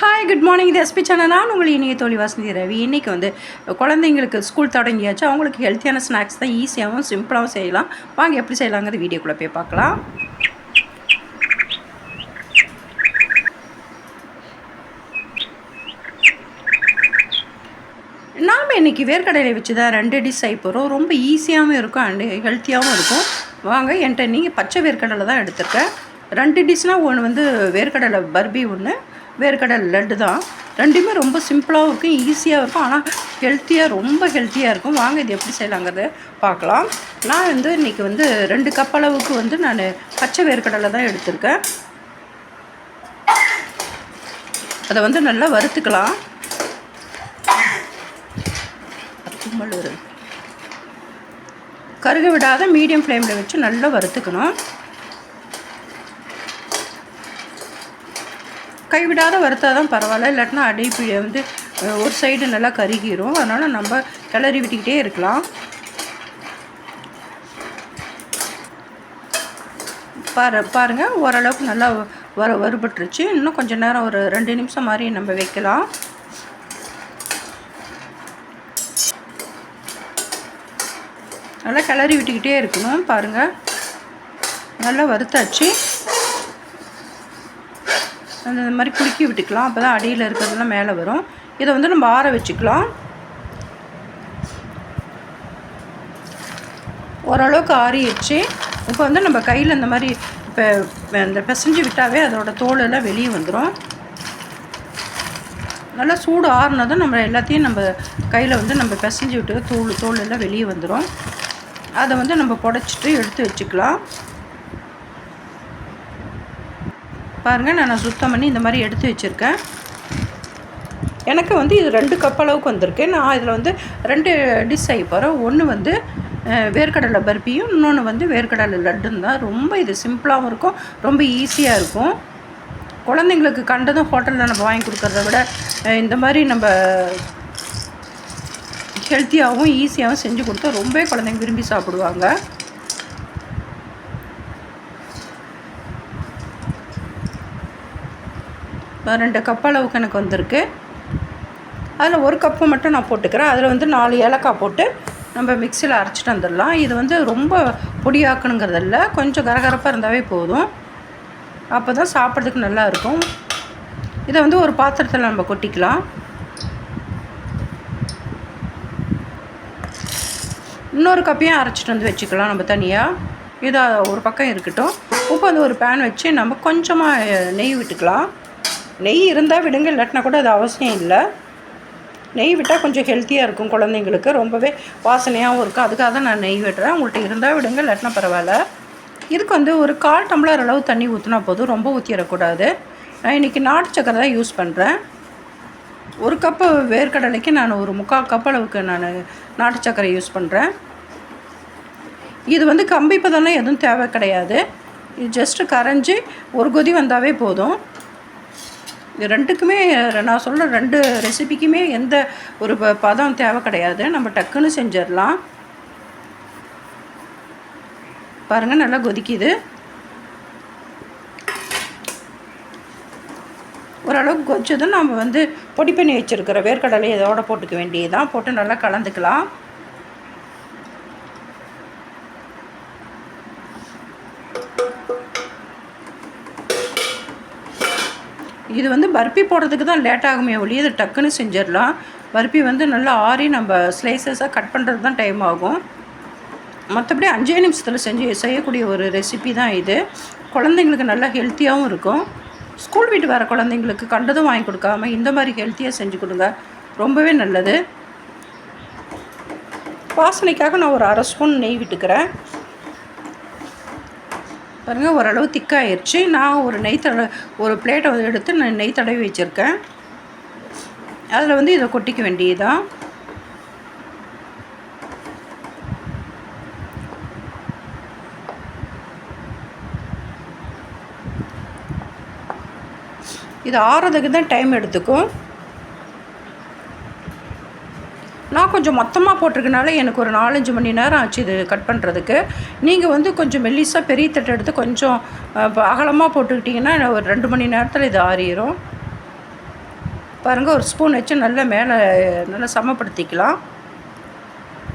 Hi good morning இது SP channel நான் உங்கள் இனிய தோழி வசந்தி ரவி. இன்றைக்கி வந்து குழந்தைங்களுக்கு ஸ்கூல் தொடங்கியாச்சு. அவங்களுக்கு ஹெல்த்தியான ஸ்நாக்ஸ் தான் ஈஸியாகவும் சிம்பிளாகவும் செய்யலாம். வாங்க எப்படி செய்யலாங்கிறது வீடியோக்குள்ளே போய் பார்க்கலாம். நாம் இன்றைக்கி வேர்க்கடலை வச்சு தான் ரெண்டு டிஷ் ஆகி போகிறோம் ரொம்ப ஈஸியாகவும் இருக்கும் அண்டு ஹெல்த்தியாகவும் இருக்கும். வாங்க என்கிட்ட நீங்கள் பச்சை வேர்க்கடலை தான் எடுத்துருக்கேன். ரெண்டு டிஷ்னால் ஒன்று வந்து வேர்க்கடலை பர்பி ஒன்று வேர்க்கடலை லட்டு தான். ரெண்டுமே ரொம்ப சிம்பிளாகவும் இருக்கும் ஈஸியாக இருக்கும். ஆனால் ஹெல்த்தியாக ரொம்ப ஹெல்த்தியாக இருக்கும். வாங்க இது எப்படி செய்யலாங்கிறத பார்க்கலாம். நான் வந்து இன்றைக்கி வந்து ரெண்டு கப் அளவுக்கு வந்து நான் பச்சை வேர்க்கடலை தான் எடுத்திருக்கேன். அதை வந்து நல்லா வறுத்துக்கலாம். கருக விடாத மீடியம் ஃப்ளேமில் வச்சு நல்லா வறுத்துக்கணும். கைவிடாத வறுத்தா தான் பரவாயில்ல. இல்லாட்டினா அடிப்பி வந்து ஒரு சைடு நல்லா கருகிரும். அதனால் நம்ம கிளறி விட்டுக்கிட்டே இருக்கலாம். பாரு பாருங்கள் ஓரளவுக்கு நல்லா வர வறுபட்டுருச்சு இன்னும் கொஞ்சம் நேரம் ஒரு ரெண்டு நிமிஷம் மாதிரி நம்ம வைக்கலாம். நல்லா கிளறி விட்டுக்கிட்டே இருக்கணும். பாருங்கள் நல்லா வறுத்தாச்சு. அந்த மாதிரி குலுக்கி விட்டுக்கலாம். அப்போ தான் அடியில் இருக்கிறதுலாம் மேலே வரும். இதை வந்து நம்ம ஆற வச்சுக்கலாம். ஓரளவுக்கு ஆறிடுச்சு. இப்போ வந்து நம்ம கையில் இந்த மாதிரி இப்போ இந்த பிசைஞ்சு விட்டாவே அதோட தோல் எல்லாம் வெளியே வந்துடும் நல்லா சூடு ஆறுனதும் நம்ம எல்லாத்தையும் நம்ம கையில் வந்து நம்ம பிசைஞ்சு விட்டு தோல் தோல் எல்லாம் வெளியே வந்துடும் அதை வந்து நம்ம புடச்சிட்டு எடுத்து வச்சுக்கலாம். பாருங்கள் நான் சுத்தம் பண்ணி இந்த மாதிரி எடுத்து வச்சுருக்கேன். எனக்கு வந்து இது ரெண்டு கப் அளவுக்கு வந்திருக்கு. நான் இதில் வந்து ரெண்டு டிஷ் ஆகி போகிறேன் ஒன்று வந்து வேர்க்கடலை பர்பியும் இன்னொன்று வந்து வேர்க்கடலை லட்டுன்னு தான். ரொம்ப இது சிம்பிளாகவும் இருக்கும். ரொம்ப ஈஸியாக இருக்கும். குழந்தைங்களுக்கு கண்டதும் ஹோட்டலில் நம்ம வாங்கி கொடுக்குறத விட இந்த மாதிரி நம்ம ஹெல்த்தியாகவும் ஈஸியாகவும் செஞ்சு கொடுத்தா ரொம்ப குழந்தைங்க விரும்பி சாப்பிடுவாங்க. ரெண்டு கப் அளவுக்கு எனக்கு வந்திருக்கு. அதில் ஒரு கப்பு மட்டும் நான் போட்டுக்கிறேன். அதில் வந்து நாலு ஏலக்காய் போட்டு நம்ம மிக்சியில் அரைச்சிட்டு வந்துடலாம். இது வந்து ரொம்ப பொடியாக்கணுங்கிறதில்ல. கொஞ்சம் கரகரப்பாக இருந்தாவே போதும். அப்போ தான் சாப்பிட்றதுக்கு நல்லா இருக்கும். இதை வந்து ஒரு பாத்திரத்தில் நம்ம கொட்டிக்கலாம். இன்னொரு கப்பையும் அரைச்சிட்டு வந்து வச்சுக்கலாம் நம்ம தனியாக இதாக ஒரு பக்கம் இருக்கட்டும். உப்பு வந்து ஒரு பேன் வச்சு நம்ம கொஞ்சமாக நெய் விட்டுக்கலாம். நெய் இருந்தால் விடுங்க இல்லாட்டினா கூட அது அவசியம் இல்லை. நெய் விட்டால் கொஞ்சம் ஹெல்த்தியாக இருக்கும் குழந்தைங்களுக்கு. ரொம்பவே வாசனையாகவும் இருக்கும். அதுக்காக தான் நான் நெய் விடுறேன் உங்கள்கிட்ட இருந்தால் விடுங்க இல்லாட்டினா பரவாயில்ல. இதுக்கு வந்து ஒரு கால் டம்ளர் அளவு தண்ணி ஊற்றினா போதும். ரொம்ப ஊற்றிடக்கூடாது நான் இன்றைக்கி நாட்டு சக்கரை தான் யூஸ் பண்ணுறேன் ஒரு கப்பு வேர்க்கடலைக்கு நான் ஒரு முக்கால் கப் அளவுக்கு நான் நாட்டு சக்கரை யூஸ் பண்ணுறேன் இது வந்து கம்பி பதம்லாம் எதுவும் தேவை கிடையாது. இது ஜஸ்ட்டு கரைஞ்சி ஒரு கொதி வந்தாவே போதும். இது ரெண்டுக்குமே நான் சொல்கிற ரெண்டு ரெசிபிக்குமே எந்த ஒரு ப- பதம் தேவை கிடையாது. நம்ம டக்குன்னு செஞ்சிடலாம். பாருங்கள் நல்லா கொதிக்குது. ஓரளவுக்கு கொதிச்சதும் நம்ம வந்து பொடி பண்ணி வச்சுருக்கிற வேர்க்கடலை இதோட போட்டுக்க வேண்டியதுதான். போட்டு நல்லா கலந்துக்கலாம். இது வந்து பர்பி போடுறதுக்கு தான் லேட் ஆகுமே ஒழிய இது டக்குன்னு செஞ்சிடலாம். பர்பி வந்து நல்லா ஆறி நம்ம ஸ்லைசஸாக கட் பண்ணுறது தான் டைம் ஆகும். மற்றபடி அஞ்சே நிமிஷத்தில் செஞ்சு செய்யக்கூடிய ஒரு ரெசிபி தான் இது. குழந்தைங்களுக்கு நல்லா ஹெல்த்தியாகவும் இருக்கும். ஸ்கூல் வீட்டு வர குழந்தைங்களுக்கு கண்டதும் வாங்கி கொடுக்காம இந்த மாதிரி ஹெல்த்தியாக செஞ்சு கொடுங்க. ரொம்பவே நல்லது. வாசனைக்காக நான் ஒரு அரை ஸ்பூன் நெய் விட்டுக்கிறேன். பாருங்கள் ஓரளவு திக்காயிருச்சு. நான் ஒரு நெய் தட ஒரு பிளேட்டை வந்து எடுத்து நான் நெய் தடவி வச்சுருக்கேன். அதில் வந்து இதை கொட்டிக்க வேண்டியதுதான். இது ஆறுறதுக்கு தான் டைம் எடுத்துக்கும் நான் கொஞ்சம் மொத்தமாக போட்டிருக்கனால எனக்கு ஒரு நாலஞ்சு மணி நேரம் ஆச்சு இது கட் பண்ணுறதுக்கு நீங்கள் வந்து கொஞ்சம் மெல்லிசாக பெரிய தட்டை எடுத்து கொஞ்சம் அகலமாக போட்டுக்கிட்டிங்கன்னா ஒரு ரெண்டு மணி நேரத்தில் இது ஆறிடும் பாருங்கள் ஒரு ஸ்பூன் வச்சு நல்லா மேலே நல்லா சமப்படுத்திக்கலாம்.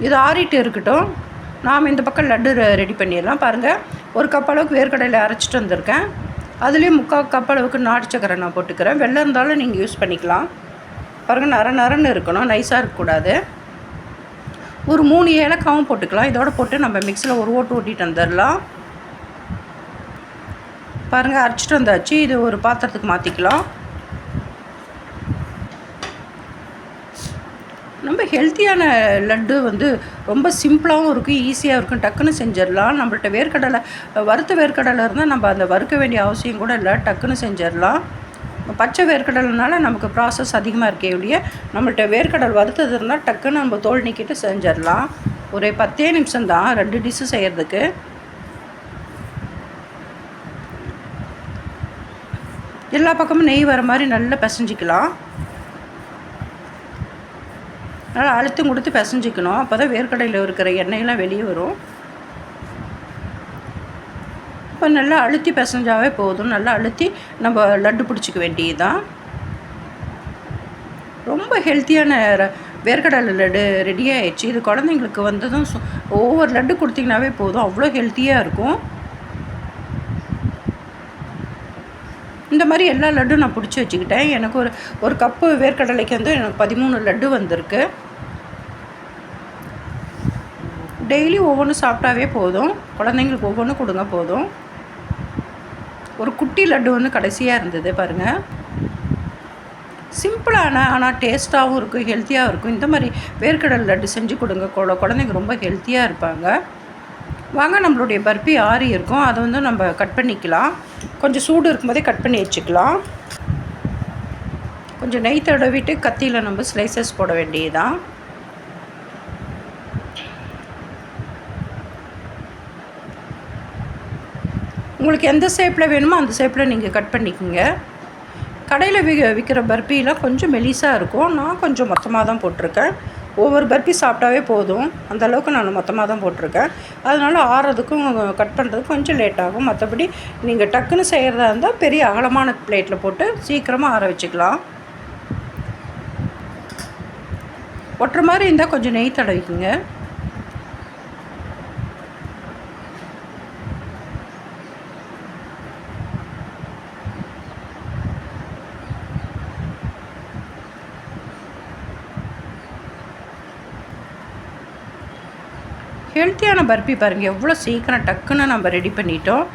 இது ஆறிட்டு இருக்கட்டும். நாம் இந்த பக்கம் லட்டு ரெடி பண்ணிடலாம். பாருங்கள் ஒரு கப் அளவுக்கு வேர்க்கடையில் அரைச்சிட்டு வந்திருக்கேன். அதுலேயும் முக்கால் கப் அளவுக்கு நாட்டு சக்கரை நான் போட்டுக்கிறேன். வெள்ளம் இருந்தாலும் நீங்கள் யூஸ் பண்ணிக்கலாம். பாருங்கள் நர நரன்னு இருக்கணும். நைஸாக இருக்கக்கூடாது. ஒரு மூணு ஏலக்காவும் போட்டுக்கலாம். இதோட போட்டு நம்ம மிக்சியில் ஒரு ஓட்டு ஓட்டிட்டு வந்துடலாம். பாருங்கள் அரைச்சிட்டு வந்தாச்சு. இது ஒரு பாத்திரத்துக்கு மாற்றிக்கலாம் ரொம்ப ஹெல்த்தியான லட்டு வந்து ரொம்ப சிம்பிளாகவும் இருக்கும் ஈஸியாக இருக்கும். டக்குன்னு செஞ்சிடலாம். நம்மள்ட்ட வேர்க்கடலை வறுத்த வேர்க்கடலை இருந்தால் நம்ம அந்த வறுக்க வேண்டிய அவசியம் கூட இல்லை. டக்குன்னு செஞ்சிடலாம். பச்சை வேர்க்கடலைனால நமக்கு ப்ராசஸ் அதிகமாக இருக்கே ஒழிய நம்மள்கிட்ட வேர்க்கடல் வறுத்தது இருந்தால் டக்குன்னு நம்ம தோல் நீக்கிட்டு செஞ்சிடலாம் ஒரு பத்தே நிமிஷம் தான் ரெண்டு டிஷ்ஷு செய்கிறதுக்கு எல்லா பக்கமும் நெய் வர மாதிரி நல்லா பிசைஞ்சிக்கலாம். நல்லா அழுத்தம் கொடுத்து பிசைஞ்சிக்கணும். அப்போ தான் வேர்க்கடையில் இருக்கிற எண்ணெயெல்லாம் வெளியே வரும். இப்போ நல்லா அழுத்தி பிசைஞ்சாவே போதும். நல்லா அழுத்தி நம்ம லட்டு பிடிச்சிக்க வேண்டியது தான் ரொம்ப ஹெல்த்தியான வேர்க்கடலை லட்டு ரெடி ஆயிடுச்சு. இது குழந்தைங்களுக்கு வந்ததும் ஒவ்வொரு லட்டு கொடுத்திங்கனாவே போதும். அவ்வளோ ஹெல்த்தியாக இருக்கும். இந்த மாதிரி எல்லா லட்டும் நான் பிடிச்சி வச்சுக்கிட்டேன். எனக்கு ஒரு ஒரு கப்பு வேர்க்கடலைக்கு வந்து எனக்கு பதிமூணு லட்டு வந்திருக்கு. டெய்லி ஒவ்வொன்றும் சாப்பிட்டாவே போதும். குழந்தைங்களுக்கு ஒவ்வொன்றும் கொடுங்க போதும். ஒரு குட்டி லட்டு வந்து கடைசியாக இருந்தது பாருங்கள் சிம்பிளான ஆனால் டேஸ்ட்டாகவும் இருக்கும் ஹெல்த்தியாகவும் இருக்கும். இந்த மாதிரி வேர்க்கடல் லட்டு செஞ்சு கொடுங்க குழந்தைங்க ரொம்ப ஹெல்த்தியாக இருப்பாங்க. வாங்க நம்மளுடைய பர்பி ஆறி இருக்கும். அதை வந்து நம்ம கட் பண்ணிக்கலாம். கொஞ்சம் சூடு இருக்கும்போதே கட் பண்ணி வச்சுக்கலாம். கொஞ்சம் நெய் தடவிட்டு கத்தியில் நம்ம ஸ்லைசஸ் போட வேண்டியதுதான். உங்களுக்கு எந்த ஷேப்பில் வேணுமோ அந்த ஷேப்பில் நீங்கள் கட் பண்ணிக்கோங்க. கடையில் வி விற்கிற பர்பிலாம் கொஞ்சம் மெலிசாக இருக்கும். நான் கொஞ்சம் மொத்தமாக தான் போட்டிருக்கேன். ஒவ்வொரு பர்பி சாப்பிட்டாவே போதும். அந்த அளவுக்கு நான் மொத்தமாக தான் போட்டிருக்கேன். அதனால் ஆறதுக்கும் கட் பண்ணுறதுக்கு கொஞ்சம் லேட் ஆகும். மற்றபடி நீங்கள் டக்குன்னு செய்கிறதா இருந்தால் பெரிய அகலமான பிளேட்டில் போட்டு சீக்கிரமாக ஆற வச்சுக்கலாம். ஒட்டுற மாதிரி இருந்தால் கொஞ்சம் நெய் தடவிக்குங்க. ஹெல்த்தியான பர்பி பாருங்கள் எவ்வளோ சீக்கிரம் டக்குன்னு நம்ம ரெடி பண்ணிட்டோம்.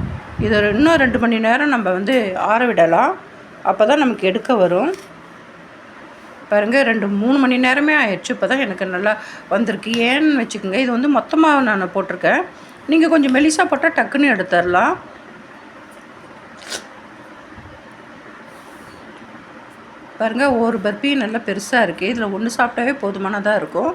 இது இன்னும் ரெண்டு மணி நேரம் நம்ம வந்து ஆற விடலாம். அப்போ தான் நமக்கு எடுக்க வரும். பாருங்கள் ரெண்டு மூணு மணி நேரமே ஆயிடுச்சு. இப்போ தான் எனக்கு நல்லா வந்திருக்கு. ஏன்னு வச்சுக்கோங்க இது வந்து மொத்தமாக நான் போட்டிருக்கேன். நீங்கள் கொஞ்சம் மெலிசா போட்டால் டக்குன்னு எடுத்துடலாம். பாருங்கள் ஒவ்வொரு பர்பியும் நல்லா பெருசாக இருக்குது இதில் ஒன்று சாப்பிட்டாவே போதுமானதாக இருக்கும்.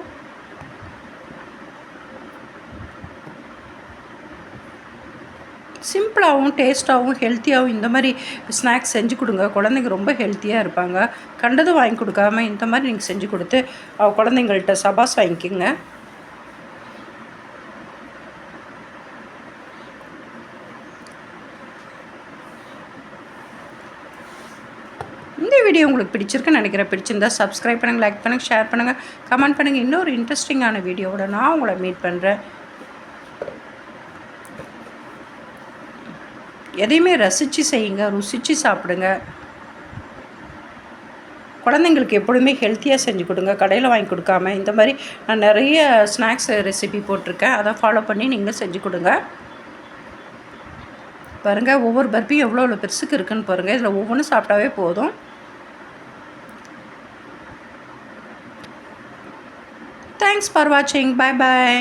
சிம்பிளாகவும் டேஸ்ட்டாகவும் ஹெல்த்தியாகவும் இந்த மாதிரி ஸ்நாக்ஸ் செஞ்சு கொடுங்க. குழந்தைங்க ரொம்ப ஹெல்த்தியாக இருப்பாங்க. கண்டதும் வாங்கி கொடுக்காம இந்த மாதிரி நீங்கள் செஞ்சு கொடுத்து குழந்தைங்கள்ட்ட சபாஸ் வாங்கிக்கோங்க. இந்த வீடியோ உங்களுக்கு பிடிச்சிருக்குன்னு நினைக்கிறேன். பிடிச்சிருந்தா சப்ஸ்கிரைப் பண்ணுங்கள் லைக் பண்ணுங்கள் ஷேர் பண்ணுங்கள் கமெண்ட் பண்ணுங்கள் இன்னொரு இன்ட்ரெஸ்டிங்கான வீடியோவோட நான் உங்களை மீட் பண்ணுறேன் எதையுமே ரசித்து செய்யுங்க ருசித்து சாப்பிடுங்க. குழந்தைங்களுக்கு எப்பொழுதுமே ஹெல்த்தியாக செஞ்சு கொடுங்க. கடையில் வாங்கி கொடுக்காம இந்த மாதிரி நான் நிறைய ஸ்நாக்ஸ் ரெசிபி போட்டிருக்கேன். அதை ஃபாலோ பண்ணி நீங்களும் செஞ்சு கொடுங்க. பாருங்கள் ஒவ்வொரு பர்பியும் எவ்வளோ எவ்வளோ பெருசுக்கு இருக்குன்னு பாருங்கள் இதில் ஒவ்வொன்றும் சாப்பிட்டாவே போதும். தேங்க்ஸ் ஃபார் வாட்சிங் பாய் பாய்